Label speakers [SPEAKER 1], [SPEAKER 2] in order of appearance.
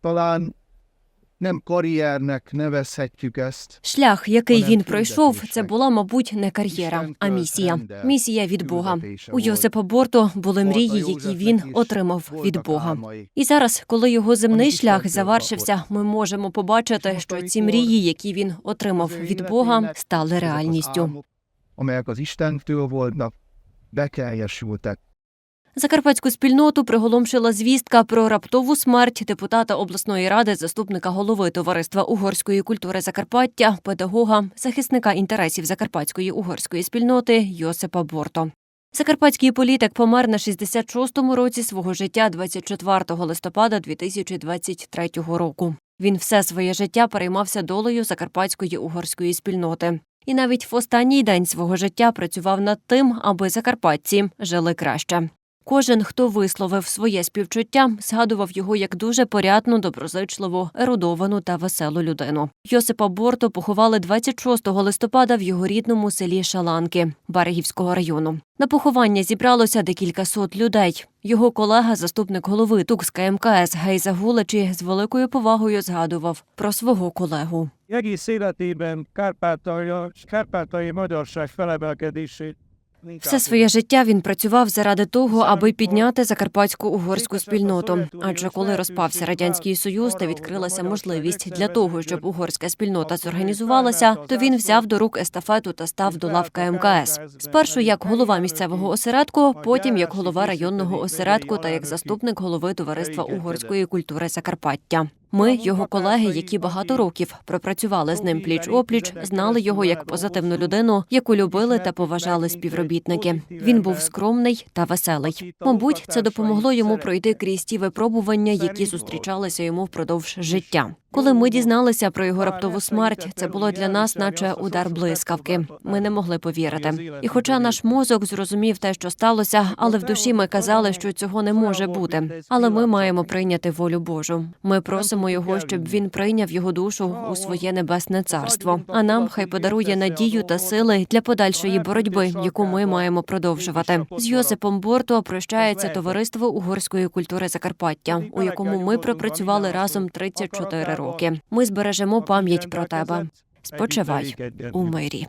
[SPEAKER 1] talán nem karriernek nevezhetjük ezt.
[SPEAKER 2] Шлях, який він пройшов, це була, мабуть, не кар'єра, а місія. Місія від Бога. У Йосипа Борто були мрії, які він отримав від Бога. І зараз, коли його земний шлях завершився, ми можемо побачити, що ці мрії, які він отримав від Бога, стали реальністю.
[SPEAKER 1] amelyek az Istentől voltak, beteljesültek.
[SPEAKER 2] Закарпатську спільноту приголомшила звістка про раптову смерть депутата обласної ради, заступника голови товариства угорської культури Закарпаття, педагога, захисника інтересів закарпатської угорської спільноти Йосипа Борто. Закарпатський політик помер на 66-му році свого життя 24 листопада 2023 року. Він все своє життя переймався долею закарпатської угорської спільноти. І навіть в останній день свого життя працював над тим, аби закарпатці жили краще. Кожен, хто висловив своє співчуття, згадував його як дуже порядну, доброзичливу, ерудовану та веселу людину. Йосипа Борто поховали 26 листопада в його рідному селі Шаланки Берегівського району. На поховання зібралося декілька сот людей. Його колега, заступник голови Тукська МКС Гейза Гулачі, з великою повагою згадував про свого колегу.
[SPEAKER 3] egész életében Kárpátalja, kárpátai magyarság felemelkedését.
[SPEAKER 2] Все своє життя він працював заради того, аби підняти закарпатську угорську спільноту. Адже коли розпався радянський союз та відкрилася можливість для того, щоб угорська спільнота зорганізувалася, то він взяв до рук естафету та став до лав КМКС. Спершу як голова місцевого осередку, потім як голова районного осередку та як заступник голови товариства угорської культури Закарпаття. Ми, його колеги, які багато років пропрацювали з ним пліч опліч, знали його як позитивну людину, яку любили та поважали співробітники. Він був скромний та веселий. Мабуть, це допомогло йому пройти крізь ті випробування, які зустрічалися йому впродовж життя. Коли ми дізналися про його раптову смерть, це було для нас, наче удар блискавки. Ми не могли повірити. І хоча наш мозок зрозумів те, що сталося, але в душі ми казали, що цього не може бути. Але ми маємо прийняти волю Божу. Ми просимо його, щоб він прийняв його душу у своє небесне царство. А нам хай подарує надію та сили для подальшої боротьби, яку ми маємо продовжувати. З Йосипом Борто прощається товариство угорської культури Закарпаття, у якому ми пропрацювали разом 34 роки. Ми збережемо пам'ять про тебе. Спочивай у мирі.